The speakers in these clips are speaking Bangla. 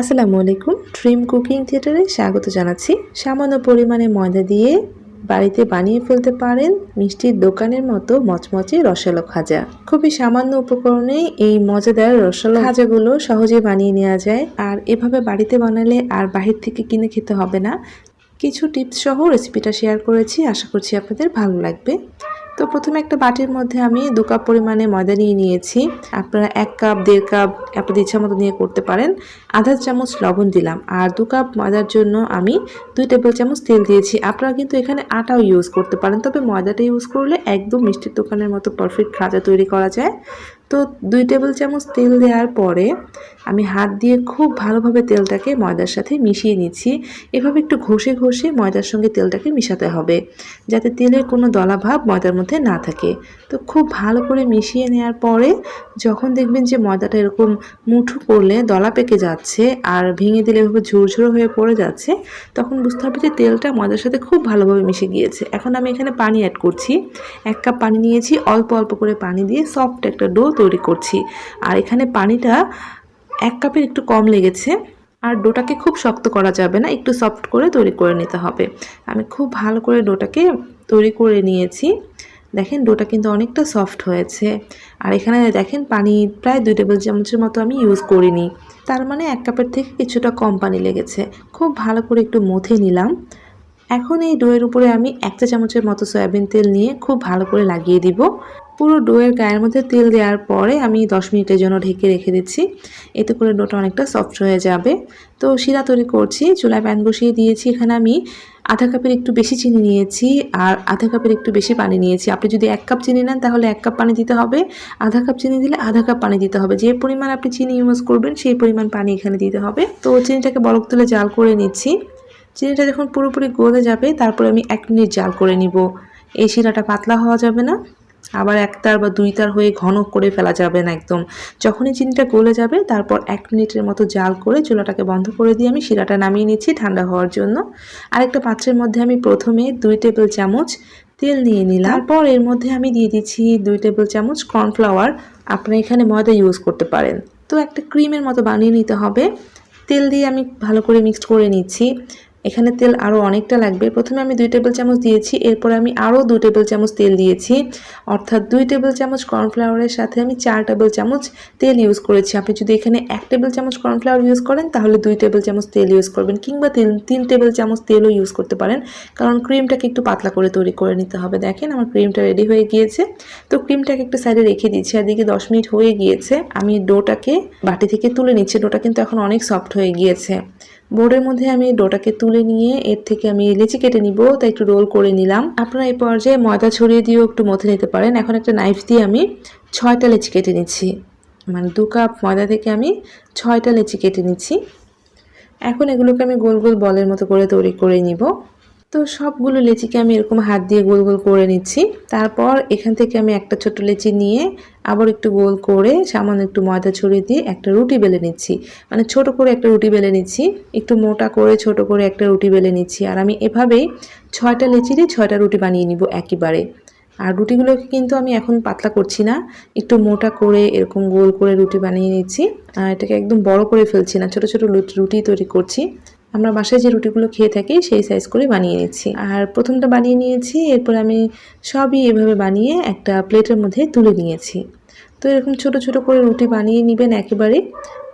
আসসালামু আলাইকুম। ড্রিম কুকিং থিয়েটারে স্বাগত জানাচ্ছি। সামান্য পরিমাণে ময়দা দিয়ে বাড়িতে বানিয়ে ফেলতে পারেন মিষ্টির দোকানের মতো মচমচে রসালো খাজা। খুবই সামান্য উপকরণে এই মজাদার রসালো খাজাগুলো সহজে বানিয়ে নেওয়া যায়। আর এভাবে বাড়িতে বানালে আর বাহির থেকে কিনে খেতে হবে না। কিছু টিপস সহ রেসিপিটা শেয়ার করেছি। আশা করছি আপনাদের ভালো লাগবে। তো প্রথমে একটা বাটির মধ্যে আমি দু কাপ পরিমাণে ময়দা নিয়ে নিয়েছি। আপনারা এক কাপ, দেড় কাপ আপনাদের ইচ্ছা মতো নিয়ে করতে পারেন। আধা চামচ লবণ দিলাম। আর দু কাপ ময়দার জন্য আমি দুই টেবিল চামচ তেল দিয়েছি। আপনারা কিন্তু এখানে আটাও ইউজ করতে পারেন। তবে ময়দাটা ইউজ করলে একদম মিষ্টির দোকানের মতো পারফেক্ট খাজা তৈরি করা যায়। তো দুই টেবিল চামচ তেল দেওয়ার পরে আমি হাত দিয়ে খুব ভালোভাবে তেলটাকে ময়দার সাথে মিশিয়ে নিচ্ছি। এভাবে একটু ঘষে ঘষে ময়দার সঙ্গে তেলটাকে মিশাতে হবে, যাতে তেলের কোনো দলাভাব ময়দার মধ্যে না থাকে। তো খুব ভালো করে মিশিয়ে নেওয়ার পরে যখন দেখবেন যে ময়দাটা এরকম মুঠো করলে দলা পেকে যাচ্ছে আর ভেঙে দিলে এভাবে ঝুরঝুরো হয়ে পড়ে যাচ্ছে, তখন বুঝতে হবে যে তেলটা ময়দার সাথে খুব ভালোভাবে মিশে গিয়েছে। এখন আমি এখানে পানি অ্যাড করছি। এক কাপ পানি নিয়েছি, অল্প অল্প করে পানি দিয়ে সফট একটা ডো তৈরি করছি। আর এখানে পানিটা এক কাপের একটু কম লেগেছে। আর ডোটাকে খুব শক্ত করা যাবে না, একটু সফট করে তৈরি করে নিতে হবে। আমি খুব ভালো করে ডোটাকে তৈরি করে নিয়েছি। দেখেন ডোটা কিন্তু অনেকটা সফট হয়েছে। আর এখানে দেখেন পানি প্রায় দুই টেবিল চামচের মতো আমি ইউজ করিনি। তার মানে এক কাপের থেকে কিছুটা কম পানি লেগেছে। খুব ভালো করে একটু মথে নিলাম। এখন এই ডোয়ের উপরে আমি এক চা চামচের মতো সয়াবিন তেল নিয়ে খুব ভালো করে লাগিয়ে দিব। পুরো ডোয়ের গায়ের মধ্যে তেল দেওয়ার পরে আমি দশ মিনিটের জন্য ঢেকে রেখে দিচ্ছি। এতে করে ডোটা অনেকটা সফট হয়ে যাবে। তো শিরা তৈরি করছি। চুলায় প্যান বসিয়ে দিয়েছি। এখানে আমি আধা কাপের একটু বেশি চিনি নিয়েছি আর আধা কাপের একটু বেশি পানি নিয়েছি। আপনি যদি এক কাপ চিনি নেন তাহলে এক কাপ পানি দিতে হবে। আধা কাপ চিনি দিলে আধা কাপ পানি দিতে হবে। যে পরিমাণ আপনি চিনি ইউজ করবেন সেই পরিমাণ পানি এখানে দিতে হবে। তো চিনিটাকে বরফ তুলে জাল করে নিচ্ছি। চিনিটা যখন পুরোপুরি গলে যাবে, তারপরে আমি এক মিনিট জাল করে নিব। এই শিরাটা পাতলা হওয়া যাবে না, আবার একতার বা দুই তার হয়ে ঘন করে ফেলা যাবে না একদম। যখনই চিনিটা গলে যাবে, তারপর এক মিনিটের মতো জাল করে চুলাটাকে বন্ধ করে দিয়ে আমি শিরাটা নামিয়ে নিচ্ছি ঠান্ডা হওয়ার জন্য। আরেকটা পাত্রের মধ্যে আমি প্রথমে দুই টেবিল চামচ তেল নিয়ে নিলাম। তারপর এর মধ্যে আমি দিয়ে দিচ্ছি দুই টেবিল চামচ কর্নফ্লাওয়ার। আপনারা এখানে ময়দা ইউজ করতে পারেন। তো একটা ক্রিমের মতো বানিয়ে নিতে হবে। তেল দিয়ে আমি ভালো করে মিক্সড করে নিচ্ছি। এখানে তেল আরও অনেকটা লাগবে। প্রথমে আমি দুই টেবিল চামচ দিয়েছি, এরপর আমি আরও দুই টেবিল চামচ তেল দিয়েছি। অর্থাৎ দুই টেবিল চামচ কর্নফ্লাওয়ারের সাথে আমি চার টেবিল চামচ তেল ইউজ করেছি। আপনি যদি এখানে এক টেবিল চামচ কর্নফ্লাওয়ার ইউজ করেন, তাহলে দুই টেবিল চামচ তেল ইউজ করবেন কিংবা তিন তিন টেবিল চামচ তেলও ইউজ করতে পারেন। কারণ ক্রিমটাকে একটু পাতলা করে তৈরি করে নিতে হবে। দেখেন আমার ক্রিমটা রেডি হয়ে গিয়েছে। তো ক্রিমটাকে একটা সাইডে রেখে দিচ্ছি আর দিকে দশ মিনিট হয়ে গিয়েছে। আমি ডোটাকে বাটি থেকে তুলে নিচ্ছি। ডোটা কিন্তু এখন অনেক সফট হয়ে গিয়েছে। বোর্ডের মধ্যে আমি ডোটাকে তুলে নিয়ে এর থেকে আমি লিচি কেটে নিব, তাই একটু রোল করে নিলাম। আপনারা এই পর্যায়ে ময়দা ছড়িয়ে দিয়েও একটু মথে নিতে পারেন। এখন একটা নাইফ দিয়ে আমি ছয়টা লিচি কেটে নিচ্ছি। মানে দু কাপ ময়দা থেকে আমি ছয়টা লিচি কেটে নিচ্ছি। এখন এগুলোকে আমি গোল গোল বলের মতো করে তৈরি করে নিব। তো সবগুলো লেচিকে আমি এরকম হাত দিয়ে গোল গোল করে নিচ্ছি। তারপর এখান থেকে আমি একটা ছোট লেচি নিয়ে আবার একটু গোল করে সামান্য একটু ময়দা ছড়িয়ে দিয়ে একটা রুটি বেলে নিচ্ছি। মানে ছোট করে একটা রুটি বেলে নিচ্ছি। একটু মোটা করে ছোট করে একটা রুটি বেলে নিচ্ছি। আর আমি এভাবেই ছয়টা লেচি দিয়ে ছয়টা রুটি বানিয়ে নিব একইবারে আর রুটিগুলোকে কিন্তু আমি এখন পাতলা করছি না। একটু মোটা করে এরকম গোল করে রুটি বানিয়ে নিচ্ছি। আর এটাকে একদম বড় করে ফেলছি না। ছোট ছোট রুটি তৈরি করছি। আমরা বাসায় যে রুটিগুলো খেয়ে থাকি সেই সাইজ করে বানিয়ে নিচ্ছি। আর প্রথমটা বানিয়ে নিয়েছি, এরপর আমি সবই এভাবে বানিয়ে একটা প্লেটের মধ্যে তুলে নিয়েছি। তো এরকম ছোট ছোট করে রুটি বানিয়ে নেবেন একেবারে।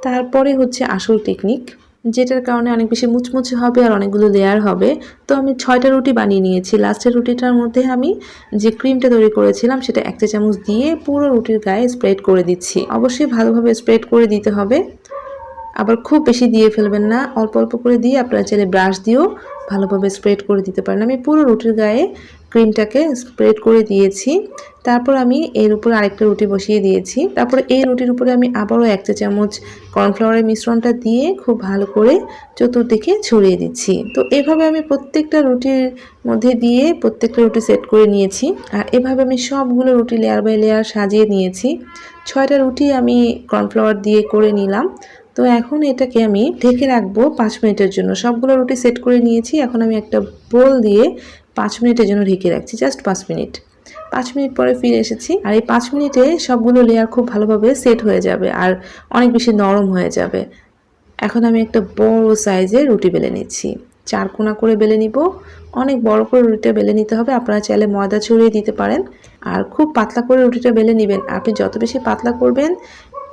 তারপরে হচ্ছে আসল টেকনিক যেটার কারণে অনেক বেশি মুচমুচে হবে আর অনেকগুলো লেয়ার হবে। তো আমি ছয়টা রুটি বানিয়ে নিয়েছি। লাস্টের রুটিটার মধ্যে আমি যে ক্রিমটা তৈরি করেছিলাম, সেটা এক চা চামচ দিয়ে পুরো রুটির গায়ে স্প্রেড করে দিচ্ছি। অবশ্যই ভালোভাবে স্প্রেড করে দিতে হবে। আবার খুব বেশি দিয়ে ফেলবেন না। অল্প অল্প করে দিয়ে আপনারা চাইলে ব্রাশ দিয়েও ভালোভাবে স্প্রেড করে দিতে পারেন। আমি পুরো রুটির গায়ে ক্রিমটাকে স্প্রেড করে দিয়েছি। তারপর আমি এর উপরে আরেকটা রুটি বসিয়ে দিয়েছি। তারপর এই রুটির উপরে আমি আবারও এক চা চামচ কর্নফ্লাওয়ারের মিশ্রণটা দিয়ে খুব ভালো করে চতুর্দিকে ছড়িয়ে দিচ্ছি। তো এভাবে আমি প্রত্যেকটা রুটির মধ্যে দিয়ে প্রত্যেকটা রুটি সেট করে নিয়েছি। আর এভাবে আমি সবগুলো রুটি লেয়ার বাই লেয়ার সাজিয়ে নিয়েছি। ছয়টা রুটি আমি কর্নফ্লাওয়ার দিয়ে করে নিলাম। তো এখন এটাকে আমি ঢেকে রাখব পাঁচ মিনিটের জন্য। সবগুলো রুটি সেট করে নিয়েছি, এখন আমি একটা বোল দিয়ে পাঁচ মিনিটের জন্য ঢেকে রাখছি জাস্ট পাঁচ মিনিট। পাঁচ মিনিট পরে ফিরে এসেছি, আর এই পাঁচ মিনিটে সবগুলো লেয়ার খুব ভালোভাবে সেট হয়ে যাবে আর অনেক বেশি নরম হয়ে যাবে। এখন আমি একটা বড় সাইজের রুটি বেলে নিচ্ছি। চার কোনা করে বেলে নিব, অনেক বড় করে রুটিটা বেলে নিতে হবে, আপনারা চাইলে ময়দা ছড়িয়ে দিতে পারেন। আর খুব পাতলা করে রুটিটা বেলে নেবেন, আপনি যত বেশি পাতলা করবেন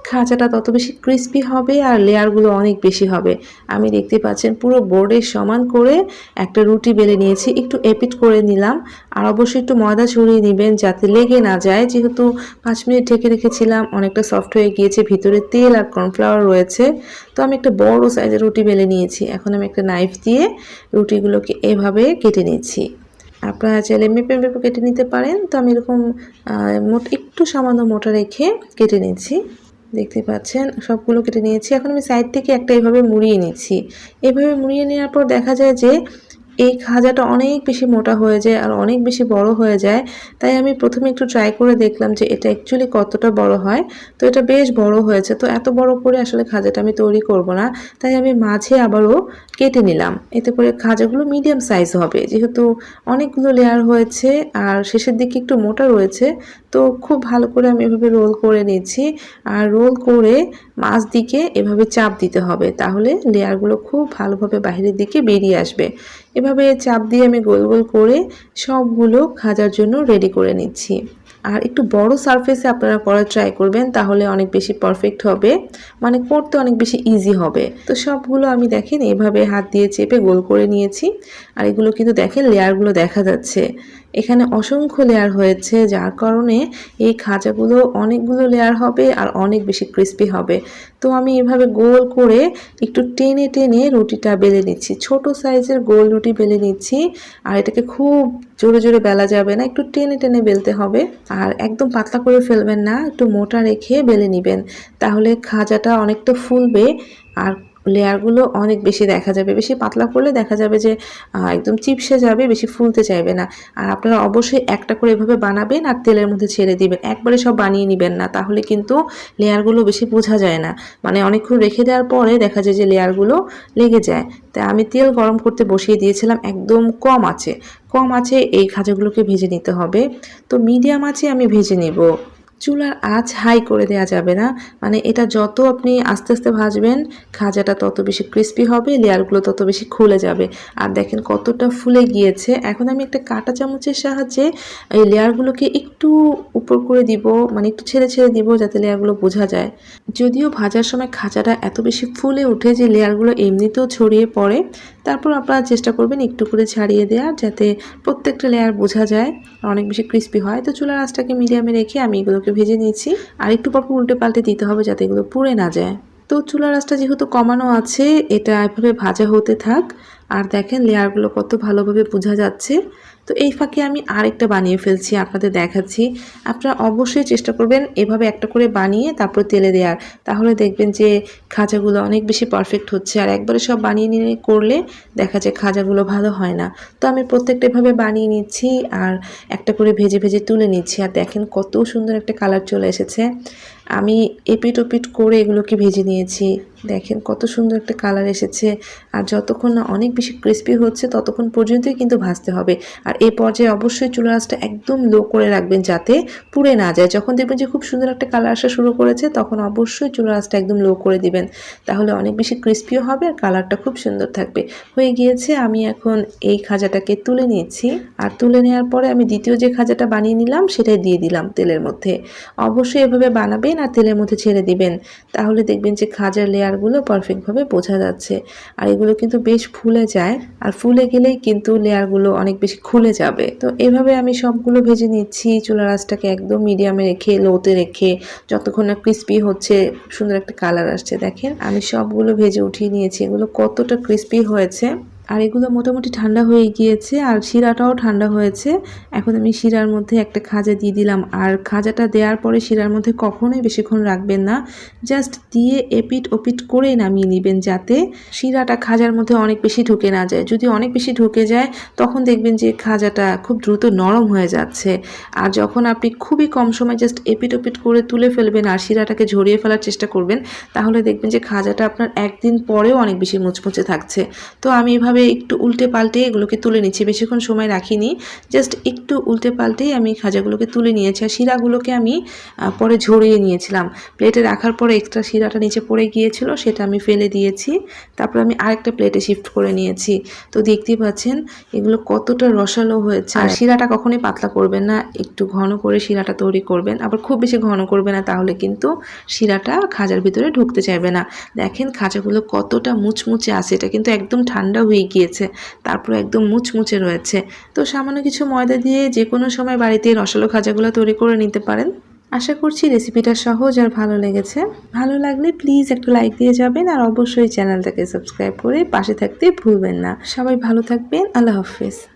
খাঁচাটা তত বেশি ক্রিস্পি হবে আর লেয়ারগুলো অনেক বেশি হবে। আমি দেখতে পাচ্ছেন পুরো বোর্ডের সমান করে একটা রুটি বেলে নিয়েছি, একটু এপিট করে নিলাম। আর অবশ্যই একটু ময়দা ছড়িয়ে নেবেন যাতে লেগে না যায়। যেহেতু পাঁচ মিনিট ঢেকে রেখেছিলাম, অনেকটা সফট হয়ে গিয়েছে, ভিতরে তেল আর কর্নফ্লাওয়ার রয়েছে। তো আমি একটা বড় সাইজের রুটি বেলে নিয়েছি। এখন আমি একটা নাইফ দিয়ে রুটিগুলোকে এভাবে কেটে নিয়েছি আপনারা চাইলে মেপে মেপে কেটে নিতে পারেন। তো আমি এরকম মোট একটু সামান্য মোটা রেখে কেটে নিয়েছি দেখতে পাচ্ছেন, সবগুলো কেটে নিয়েছি। এখন আমি সাইড থেকে একটা এভাবে মুড়িয়ে নিয়েছি এভাবে মুড়িয়ে নেওয়ার পর দেখা যায় যে এই খাজাটা অনেক বেশি মোটা হয়ে যায় আর অনেক বেশি বড় হয়ে যায়। তাই আমি প্রথমে একটু ট্রাই করে দেখলাম যে এটা অ্যাকচুয়ালি কতটা বড় হয়। তো এটা বেশ বড় হয়েছে। তো এত বড় করে আসলে খাজাটা আমি তৈরি করব না। তাই আমি মাঝে আবারও কেটে নিলাম। এতে করে খাজাগুলো মিডিয়াম সাইজ হবে। যেহেতু অনেকগুলো লেয়ার হয়েছে আর শেষের দিকে একটু মোটা রয়েছে, তো খুব ভালো করে আমি এভাবে রোল করে নিচ্ছি। আর রোল করে মাছ দিকে এভাবে চাপ দিতে হবে। তাহলে লেয়ারগুলো খুব ভালোভাবে বাইরের দিকে বেরিয়ে আসবে। এভাবে চাপ দিয়ে আমি গোল গোল করে সবগুলো খাজার জন্য রেডি করে নিচ্ছি। আর একটু বড় সারফেসে আপনারা করার ট্রাই করবেন, তাহলে অনেক বেশি পারফেক্ট হবে। মানে করতে অনেক বেশি ইজি হবে। তো সবগুলো আমি দেখেন, এভাবে হাত দিয়ে চেপে গোল করে নিয়েছি। আর এগুলো কিন্তু দেখেন লেয়ারগুলো দেখা যাচ্ছে। এখানে অসংখ্য লেয়ার হয়েছে, যার কারণে এই খাজাগুলো অনেকগুলো লেয়ার হবে আর অনেক বেশি ক্রিস্পি হবে। তো আমি এভাবে গোল করে একটু টেনে টেনে রুটিটা বেলে নিচ্ছি। ছোট সাইজের গোল রুটি বেলে নিচ্ছি আর এটাকে খুব জোরে জোরে বেলা যাবে না, একটু টেনে টেনে বেলতে হবে। আর একদম পাতলা করে ফেলবেন না, একটু মোটা রেখে বেলে নেবেন। তাহলে খাজাটা অনেকটা ফুলবে আর লেয়ারগুলো অনেক বেশি দেখা যাবে। বেশি পাতলা করলে দেখা যাবে যে একদম চিপসে যাবে, বেশি ফুলতে চাইবে না। আর আপনারা অবশ্যই একটা করে এভাবে বানাবেন আর তেলের মধ্যে ছেড়ে দিবেন। একবারে সব বানিয়ে নেবেন না, তাহলে কিন্তু লেয়ারগুলো বেশি বোঝা যায় না। মানে অনেকক্ষণ রেখে দেওয়ার পরে দেখা যায় যে লেয়ারগুলো লেগে যায়। তাই আমি তেল গরম করতে বসিয়ে দিয়েছিলাম, একদম কম আছে। কম আছে এই খাজাগুলোকে ভেজে নিতে হবে। তো মিডিয়াম আছে, আমি ভেজে নেব। চুলার আঁচ হাই করে দেওয়া যাবে না। মানে এটা যত আপনি আস্তে আস্তে ভাজবেন, খাজাটা তত বেশি ক্রিস্পি হবে লেয়ারগুলো তত বেশি খুলে যাবে। আর দেখেন কতটা ফুলে গিয়েছে। এখন আমি একটা কাঁটা চামচের সাহায্যে এই লেয়ারগুলোকে একটু উপর করে দিব মানে একটু ছেড়ে ছেড়ে দিব যাতে লেয়ারগুলো বোঝা যায়। যদিও ভাজার সময় খাজাটা এত বেশি ফুলে ওঠে যে লেয়ারগুলো এমনিতেও ছড়িয়ে পড়ে, তারপর আপনারা চেষ্টা করবেন একটু করে ছাড়িয়ে দেওয়ার যাতে প্রত্যেকটা লেয়ার বোঝা যায় অনেক বেশি ক্রিস্পি হয়। তো চুলার আঁচটাকে মিডিয়ামে রেখে আমি এগুলোকে ভেজে নিয়েছি আর একটু পর পর উল্টে পাল্টে দিতে হবে যাতে এগুলো পুড়ে না যায়। তো চুলা রাসটা যেহেতু কমানো আছে, এটা এভাবে ভাজা হতে থাক। আর দেখেন লেয়ারগুলো কত ভালোভাবে বোঝা যাচ্ছে। তো এই ফাঁকে আমি আরেকটা বানিয়ে ফেলছি, আপনাদের দেখাচ্ছি। আপনারা অবশ্যই চেষ্টা করবেন এভাবে একটা করে বানিয়ে তারপর তেলে দেওয়ার। তাহলে দেখবেন যে খাজাগুলো অনেক বেশি পারফেক্ট হচ্ছে আর একবারে সব বানিয়ে নিয়ে করলে দেখা যায় খাজাগুলো ভালো হয় না। তো আমি প্রত্যেকটা এভাবে বানিয়ে নিচ্ছি আর একটা করে ভেজে ভেজে তুলে নিচ্ছি আর দেখেন কত সুন্দর একটা কালার চলে এসেছে। আমি এপিট ওপিট করে এগুলোকে ভেজে নিয়েছি। দেখেন কত সুন্দর একটা কালার এসেছে। আর যতক্ষণ না অনেক বেশি ক্রিস্পি হচ্ছে, ততক্ষণ পর্যন্তই কিন্তু ভাজতে হবে। আর এই পর্যায়ে অবশ্যই চুলা আঁচটা একদম লো করে রাখবেন যাতে পুড়ে না যায়। যখন দেখবেন যে খুব সুন্দর একটা কালার আসা শুরু করেছে, তখন অবশ্যই চুলা আঁচটা একদম লো করে দিবেন। তাহলে অনেক বেশি ক্রিস্পিও হবে আর কালারটা খুব সুন্দর থাকবে। হয়ে গিয়েছে, আমি এখন এই খাজাটাকে তুলে নিয়েছি। আর তুলে নেওয়ার পরে আমি দ্বিতীয় যে খাজাটা বানিয়ে নিলাম, সেটাই দিয়ে দিলাম তেলের মধ্যে। অবশ্যই এভাবে বানাবেন আর তেলের মধ্যে ছেড়ে দিবেন। তাহলে দেখবেন যে খাজার লেয়ারগুলো পারফেক্টভাবে বোঝা যাচ্ছে। আর এগুলো কিন্তু বেশ ফুলে যায়। আর ফুলে গেলেই কিন্তু লেয়ারগুলো অনেক বেশি খুলে যাবে। তো এভাবে আমি সবগুলো ভেজে নিচ্ছি। চুলা রাসটাকে একদম মিডিয়ামে রেখে লোতে রেখে, যতক্ষণ না ক্রিস্পি হচ্ছে, সুন্দর একটা কালার আসছে। দেখেন, আমি সবগুলো ভেজে উঠিয়ে নিয়েছি। এগুলো কতটা ক্রিস্পি হয়েছে। আর এগুলো মোটামুটি ঠান্ডা হয়ে গিয়েছে, আর শিরাটাও ঠান্ডা হয়েছে। এখন আমি শিরার মধ্যে একটা খাজা দিয়ে দিলাম। আর খাজাটা দেওয়ার পরে শিরার মধ্যে কখনোই বেশিক্ষণ রাখবেন না। জাস্ট দিয়ে এপিট ওপিট করেই নামিয়ে নেবেন যাতে শিরাটা খাজার মধ্যে অনেক বেশি ঢুকে না যায়। যদি অনেক বেশি ঢুকে যায়, তখন দেখবেন যে খাজাটা খুব দ্রুত নরম হয়ে যাচ্ছে। আর যখন আপনি খুবই কম সময় জাস্ট এপিট ওপিট করে তুলে ফেলবেন আর শিরাটাকে ঝরিয়ে ফেলার চেষ্টা করবেন, তাহলে দেখবেন যে খাজাটা আপনার একদিন পরেও অনেক বেশি মুচমুচে থাকছে। তো আমি এভাবে এভাবে একটু উল্টে পাল্টে এগুলোকে তুলে নিচ্ছি। বেশিক্ষণ সময় রাখিনি। জাস্ট একটু উল্টে পাল্টেই আমি খাজাগুলোকে তুলে নিয়েছি আর শিরাগুলোকে আমি পরে ঝরিয়ে নিয়েছিলাম। প্লেটে রাখার পরে এক্সট্রা শিরাটা নিচে পড়ে গিয়েছিল সেটা আমি ফেলে দিয়েছি। তারপর আমি আরেকটা প্লেটে শিফট করে নিয়েছি। তো দেখতেই পাচ্ছেন এগুলো কতটা রসালো হয়েছে। আর শিরাটা কখনোই পাতলা করবেন না একটু ঘন করে শিরাটা তৈরি করবেন। আবার খুব বেশি ঘন করবে না তাহলে কিন্তু শিরাটা খাজার ভিতরে ঢুকতে চাইবে না। দেখেন খাজাগুলো কতটা মুচমুচে আছে এটা কিন্তু একদম ঠান্ডা হয়ে গিয়েছে। তারপর একদম মুচমুচে রয়েছে। তো সামান্য কিছু ময়দা দিয়ে যে কোনো সময় বাড়িতে রসালো খাজাগুলো তৈরি করে নিতে পারেন। আশা করছি রেসিপিটা সহজ আর ভালো লেগেছে। ভালো লাগলে প্লিজ একটা লাইক দিয়ে যাবেন আর অবশ্যই চ্যানেলটাকে সাবস্ক্রাইব করে পাশে থাকতে ভুলবেন না। সবাই ভালো থাকবেন। আল্লাহ হাফিজ।